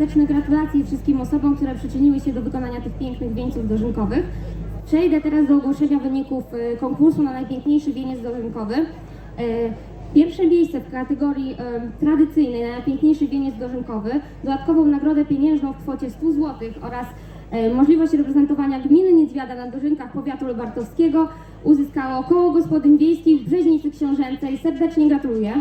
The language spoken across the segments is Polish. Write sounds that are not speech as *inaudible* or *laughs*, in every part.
Serdeczne gratulacje wszystkim osobom, które przyczyniły się do wykonania tych pięknych wieńców dożynkowych. Przejdę teraz do ogłoszenia wyników e, konkursu na najpiękniejszy wieniec dożynkowy. E, Pierwsze miejsce w kategorii e, tradycyjnej na najpiękniejszy wieniec dożynkowy, dodatkową nagrodę pieniężną w kwocie 100 zł oraz możliwość reprezentowania gminy Niedźwiada na dożynkach powiatu lubartowskiego uzyskało Koło Gospodyń Wiejskich w Brzeźnicy Książęcej. Serdecznie gratuluję.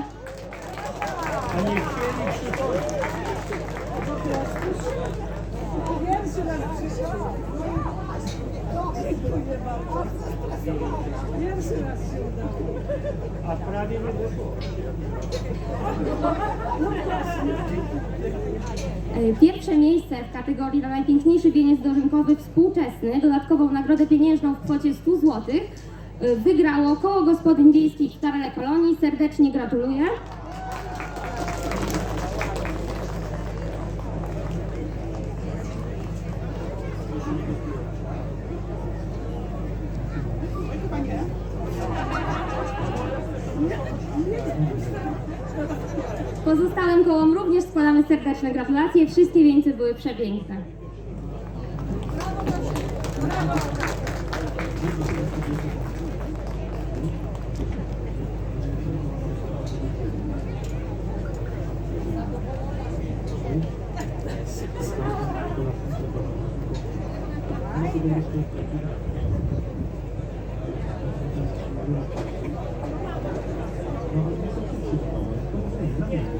Pierwszy raz przyszłam. Dziękuję bardzo. Pierwszy raz się udało. A prawie nie. E, Pierwsze miejsce w kategorii na najpiękniejszy wieniec dożynkowy współczesny, dodatkową nagrodę pieniężną w kwocie 100 zł wygrało Koło Gospodyń Wiejskich w Starele Kolonii. Serdecznie gratuluję. Pozostałym kołom również składamy serdeczne gratulacje. Wszystkie wieńce były przepiękne.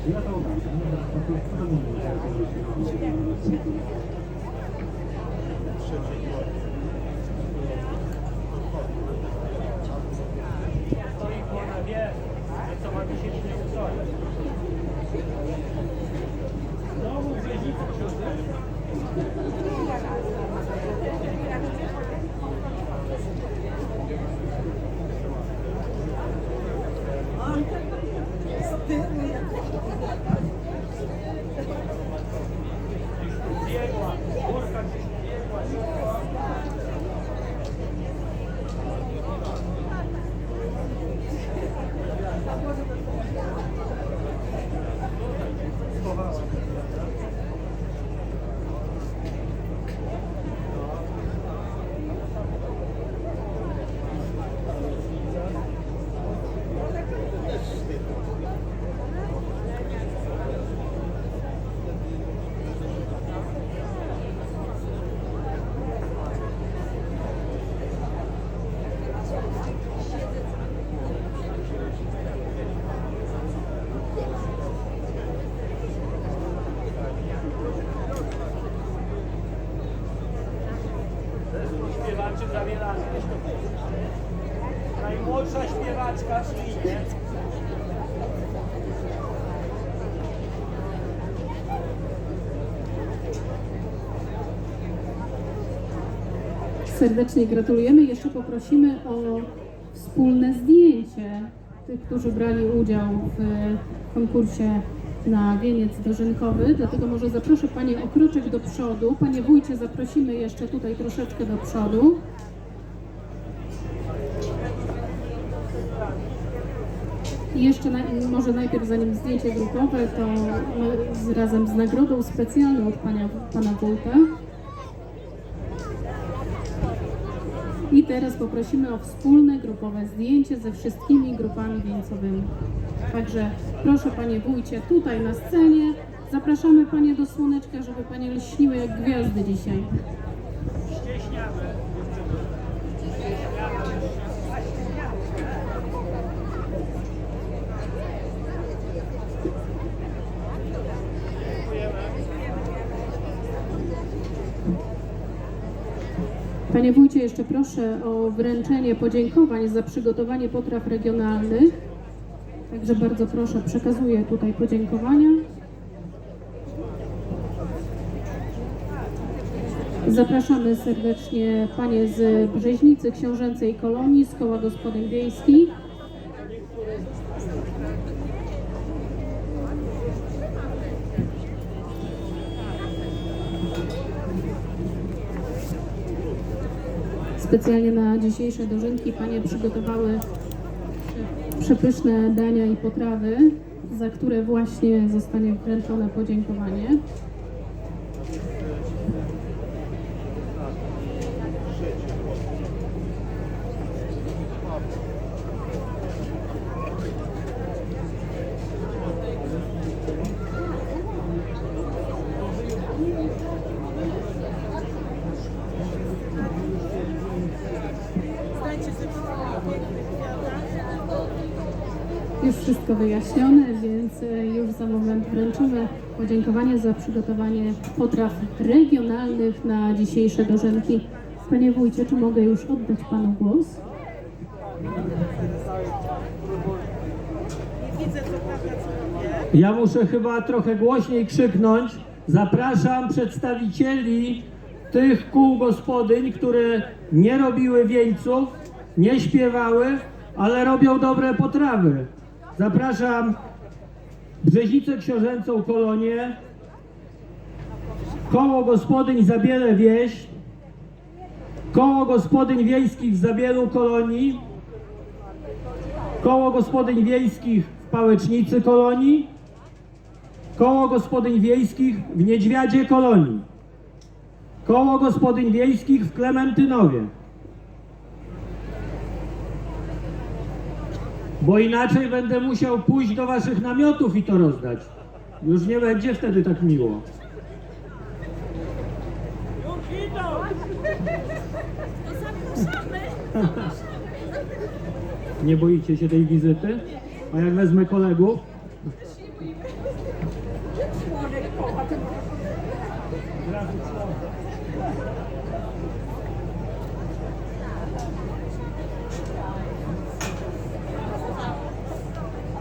Thank you. Serdecznie gratulujemy. Jeszcze poprosimy o wspólne zdjęcie tych, którzy brali udział w konkursie na wieniec dożynkowy. Dlatego może zaproszę Panie o kroczek do przodu. Panie wójcie, zaprosimy jeszcze tutaj troszeczkę do przodu. I jeszcze na, może najpierw zanim zdjęcie grupowe, to razem z nagrodą specjalną od Pana, pana Wójta. I teraz poprosimy o wspólne grupowe zdjęcie ze wszystkimi grupami wieńcowymi. Także proszę Panie Wójcie, tutaj na scenie. Zapraszamy Panie do słoneczka, żeby Panie lśniły jak gwiazdy dzisiaj. Panie Wójcie, jeszcze proszę o wręczenie podziękowań za przygotowanie potraw regionalnych. Także bardzo proszę, przekazuję tutaj podziękowania. Zapraszamy serdecznie Panie z Brzeźnicy Książęcej Kolonii, z Koła Gospodyń Wiejskich. Specjalnie na dzisiejsze dożynki Panie przygotowały przepyszne dania i potrawy, za które właśnie zostanie wręczone podziękowanie. Wszystko wyjaśnione, więc e, już za moment wręczymy podziękowanie za przygotowanie potraw regionalnych na dzisiejsze dożynki. Panie wójcie, czy mogę już oddać panu głos? Ja muszę chyba trochę głośniej krzyknąć. Zapraszam przedstawicieli tych kół gospodyń, które nie robiły wieńców, nie śpiewały, ale robią dobre potrawy. Zapraszam Brzeźnicę Książęcą Kolonię, Koło Gospodyń Zabiele Wieś, Koło Gospodyń Wiejskich w Zabielu Kolonii, Koło Gospodyń Wiejskich w Pałecznicy Kolonii, Koło Gospodyń Wiejskich w Niedźwiadzie Kolonii, Koło Gospodyń Wiejskich w Klementynowie. Bo inaczej będę musiał pójść do waszych namiotów i to rozdać. Już nie będzie wtedy tak miło. *laughs* Nie boicie się tej wizyty? A jak wezmę kolegów?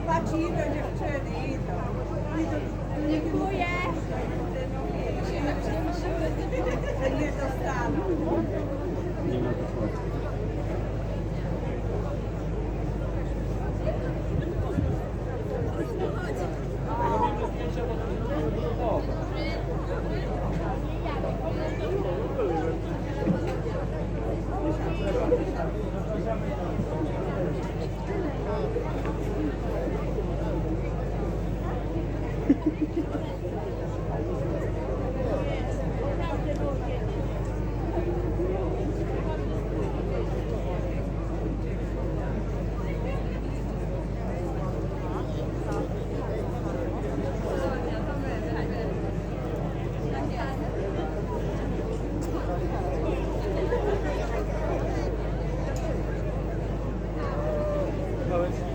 Patrz, idą dziewczyny, idą. Dziękuję. Nie dostaną. Trochę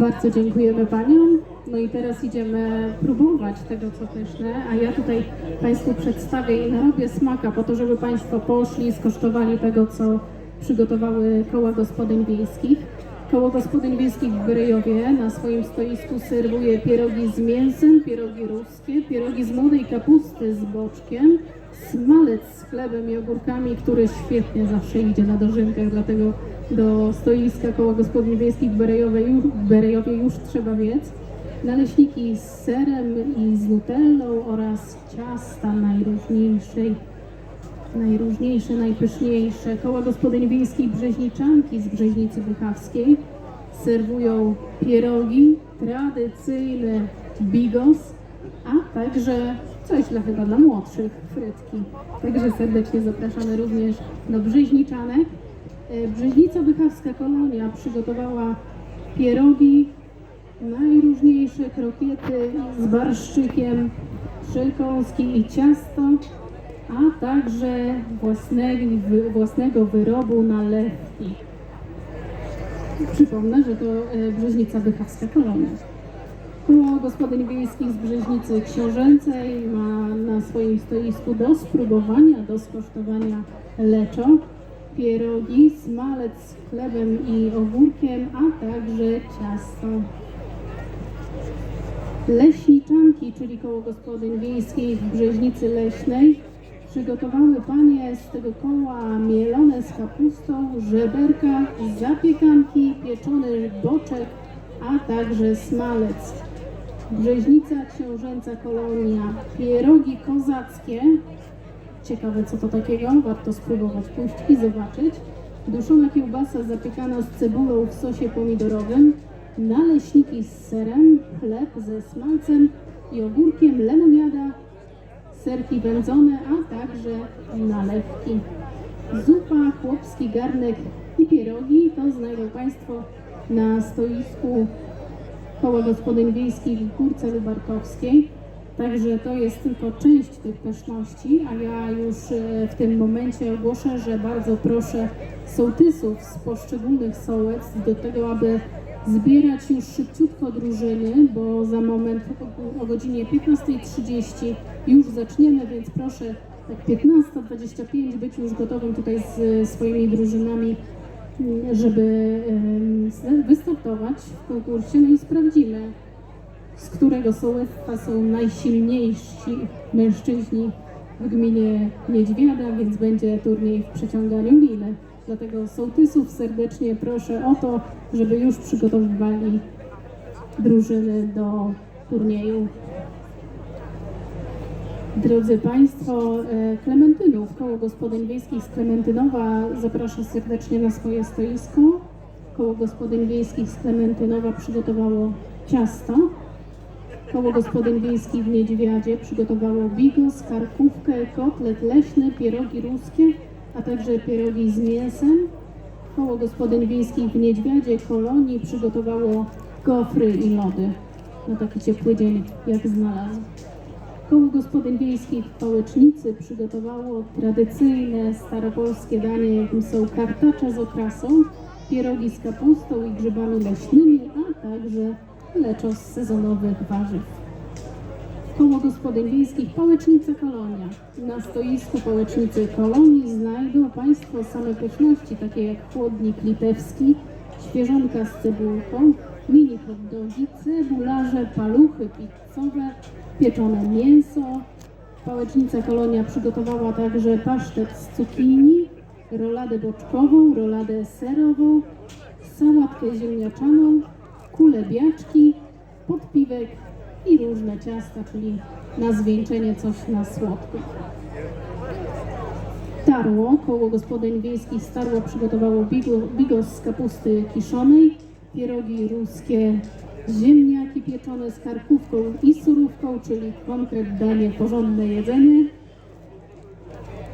Bardzo dziękujemy Paniom. No i teraz idziemy próbować tego, co pyszne, a ja tutaj Państwu przedstawię i narobię smaka po to, żeby Państwo poszli skosztowali tego, co przygotowały koła gospodyń wiejskich. Koło gospodyń wiejskich w Berejowie na swoim stoisku serwuje pierogi z mięsem, pierogi ruskie, pierogi z młodej kapusty z boczkiem, smalec z chlebem i ogórkami, który świetnie zawsze idzie na dożynkach, dlatego do stoiska koła gospodyń wiejskich w Berejowie już, trzeba biec. Naleśniki z serem i z nutellą oraz ciasta najróżniejszej najróżniejsze, najpyszniejsze. Koła gospodyń wiejskich Brzeźniczanki z Brzeźnicy Bychawskiej serwują pierogi, tradycyjny bigos, a także coś dla chyba dla młodszych, frytki. Także serdecznie zapraszamy również do Brzeźniczanek. E, Brzeźnica Bychawska Kolonia przygotowała pierogi, najróżniejsze krokiety z barszczykiem, przekąski i ciasto, a także własnego, własnego wyrobu nalewki. Przypomnę, że to e, Brzeźnica Bychawska Kolonia. Koło gospodyń wiejskich z Brzeźnicy Książęcej ma na swoim stoisku do spróbowania, do skosztowania leczo, pierogi, smalec z chlebem i ogórkiem, a także ciasto. Leśniczanki, czyli koło gospodyń wiejskich w Brzeźnicy Leśnej, przygotowały panie z tego koła mielone z kapustą, żeberka, zapiekanki, pieczony boczek, a także smalec. Brzeźnica Książęca Kolonia, pierogi kozackie. Ciekawe co to takiego, warto spróbować pójść i zobaczyć. Duszona kiełbasa zapiekana z cebulą w sosie pomidorowym, naleśniki z serem, chleb ze smalcem i ogórkiem, lemoniada, serki wędzone, a także nalewki. Zupa, chłopski garnek i pierogi to znajdą Państwo na stoisku Koła Gospodyń Wiejskich w Górce Lubartowskiej. Także to jest tylko część tych pyszności, a ja już e, w tym momencie ogłoszę, że bardzo proszę sołtysów z poszczególnych sołectw do tego, aby zbierać już szybciutko drużyny, bo za moment o, godzinie 15.30 już zaczniemy, więc proszę tak 15.25 być już gotowym tutaj z swoimi drużynami żeby em, z- wystartować w konkursie, no i sprawdzimy, z którego sołectwa są najsilniejsi mężczyźni w gminie Niedźwiada, więc będzie turniej w przeciąganiu liny. Dlatego sołtysów serdecznie proszę o to, żeby już przygotowywali drużyny do turnieju. Drodzy Państwo, e, Klementynów, Koło Gospodyń Wiejskich z Klementynowa zaprasza serdecznie na swoje stoisko. Koło Gospodyń Wiejskich z Klementynowa przygotowało ciasto. Koło Gospodyń Wiejskich w Niedźwiadzie przygotowało bigos, karkówkę, kotlet leśny, pierogi ruskie, a także pierogi z mięsem. Koło Gospodyń Wiejskich w Niedźwiadzie Kolonii przygotowało gofry i lody na taki ciepły dzień, jak znalazł. Koło Gospodyń Wiejskich w Pałecznicy przygotowało tradycyjne staropolskie danie, jakim są kartacze z okrasą, pierogi z kapustą i grzybami leśnymi, a także leczo z sezonowych warzyw. Koło Gospodyń Wiejskich Pałecznica Kolonia. Na stoisku Pałecznicy Kolonii znajdą Państwo same pyszności, takie jak chłodnik litewski, świeżonka z cebulką, mini hot dogi, cebularze, paluchy pizzowe, pieczone mięso. Pałecznica Kolonia przygotowała także pasztet z cukinii, roladę boczkową, roladę serową, sałatkę ziemniaczaną, kulebiaczki, podpiwek i różne ciasta, czyli na zwieńczenie coś na słodko. Tarło, koło gospodyń wiejskich Starło przygotowało bigo, bigos z kapusty kiszonej, pierogi ruskie, ziemniaki pieczone z karkówką i surówką, czyli konkret danie, porządne jedzenie.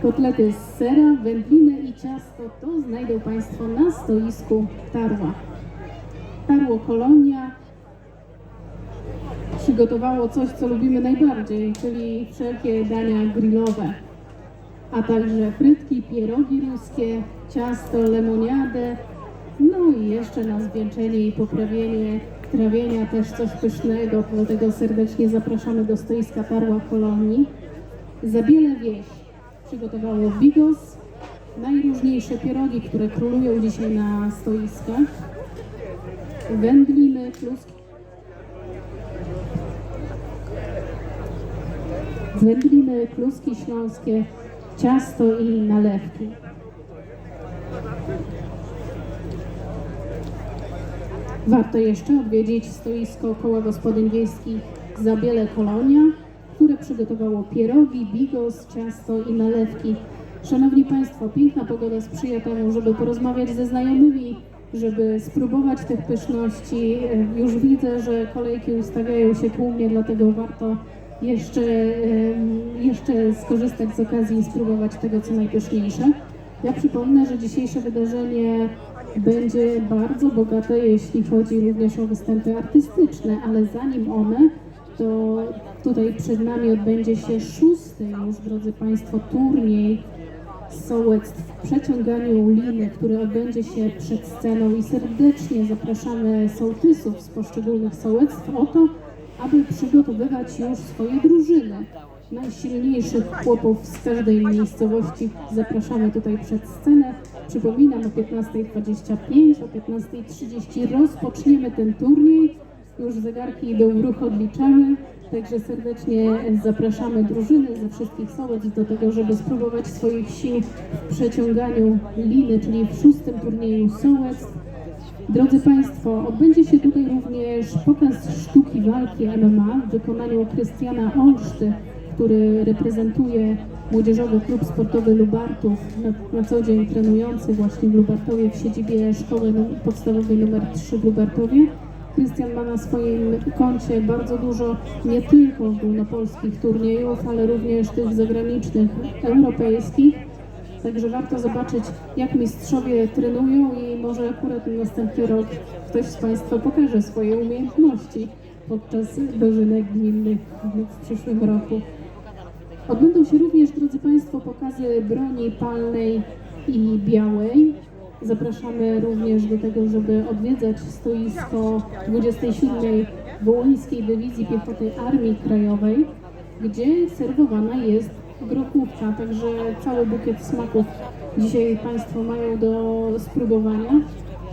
Kotlety z sera, wędlinę i ciasto to znajdą Państwo na stoisku Tarła. Tarło Kolonia przygotowało coś, co lubimy najbardziej, czyli wszelkie dania grillowe a także frytki, pierogi ruskie, ciasto, lemoniadę, no i jeszcze na zwieńczenie i poprawienie trawienia też coś pysznego, dlatego serdecznie zapraszamy do stoiska Tarła Kolonii. Zabiele Wieś przygotowało bigos, najróżniejsze pierogi, które królują dzisiaj na stoiskach, wędliny, kluski, wędliny, kluski śląskie, ciasto i nalewki. Warto jeszcze odwiedzić stoisko Koła Gospodyń Wiejskich Zabiele Kolonia, które przygotowało pierogi, bigos, ciasto i nalewki. Szanowni Państwo, piękna pogoda sprzyja temu, żeby porozmawiać ze znajomymi, żeby spróbować tych pyszności. E, Już widzę, że kolejki ustawiają się tłumnie, dlatego warto jeszcze, jeszcze skorzystać z okazji i spróbować tego, co najpyszniejsze. Ja przypomnę, że dzisiejsze wydarzenie będzie bardzo bogate, jeśli chodzi również o występy artystyczne, ale zanim one, to tutaj przed nami odbędzie się szósty już, drodzy Państwo, turniej sołectw w przeciąganiu liny, który odbędzie się przed sceną i serdecznie zapraszamy sołtysów z poszczególnych sołectw o to, aby przygotowywać już swoje drużyny. Najsilniejszych chłopów z każdej miejscowości zapraszamy tutaj przed scenę. Przypominam o 15.25, o 15.30 rozpoczniemy ten turniej. Już zegarki idą w ruch, odliczamy. Także serdecznie zapraszamy drużyny ze wszystkich sołectw do tego, żeby spróbować swoich sił w przeciąganiu liny, czyli w szóstym turnieju sołectw. Drodzy Państwo, odbędzie się tutaj również pokaz sztuki walki MMA w wykonaniu Krystiana Olszty, który reprezentuje Młodzieżowy Klub Sportowy Lubartów, na, na co dzień trenujący właśnie w Lubartowie w siedzibie Szkoły Podstawowej nr 3 w Lubartowie. Krystian ma na swoim koncie bardzo dużo nie tylko ogólnopolskich turniejów, ale również tych zagranicznych, europejskich. Także warto zobaczyć, jak mistrzowie trenują i może akurat następny rok ktoś z Państwa pokaże swoje umiejętności podczas dożynek gminnych w przyszłym roku. Odbędą się również, drodzy Państwo, pokazy broni palnej i białej. Zapraszamy również do tego, żeby odwiedzać stoisko 27. Wołyńskiej Dywizji Piechoty Armii Krajowej, gdzie serwowana jest grochówka, także cały bukiet smaków dzisiaj Państwo mają do spróbowania.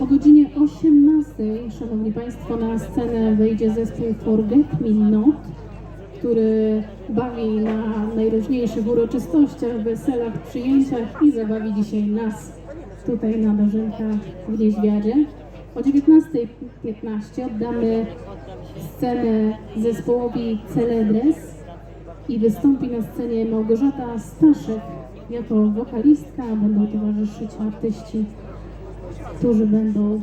O godzinie 18, Szanowni Państwo, na scenę wejdzie zespół Forget Me Not, który bawi na najróżniejszych uroczystościach, weselach, przyjęciach i zabawi dzisiaj nas tutaj na Dożynkach w Niedźwiadzie. O 19.15 oddamy scenę zespołowi Celebres i wystąpi na scenie Małgorzata Staszek jako wokalistka. Będą towarzyszyć artyści, którzy będą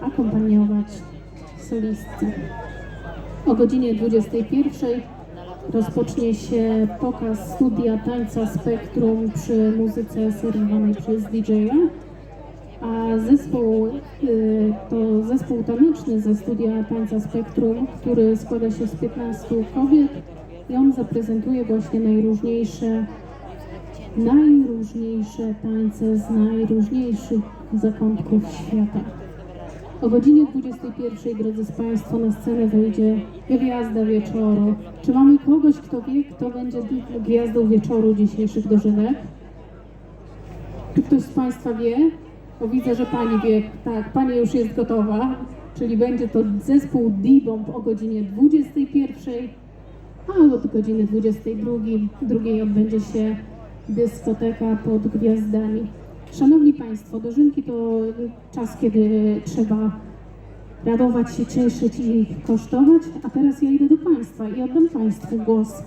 akompaniować solistce. O godzinie 21 rozpocznie się pokaz studia tańca Spektrum przy muzyce serwowanej przez DJ-a, a zespół y, to zespół taneczny ze studia tańca Spektrum, który składa się z 15 kobiet i on zaprezentuje właśnie najróżniejsze najróżniejsze tańce z najróżniejszych zakątków świata. O godzinie 21, drodzy Państwo, na scenę wejdzie gwiazda wieczoru. Czy mamy kogoś, kto wie, kto będzie gwiazdą wieczoru dzisiejszych dożynek? Czy ktoś z Państwa wie? Bo widzę, że Pani wie. Tak, Pani już jest gotowa. Czyli będzie to zespół D-Bomb o godzinie 21, a od godziny 22 drugiej odbędzie się dyskoteka pod gwiazdami. Szanowni Państwo, dożynki to czas, kiedy trzeba radować się, cieszyć i kosztować, a teraz ja idę do Państwa i oddam Państwu głos.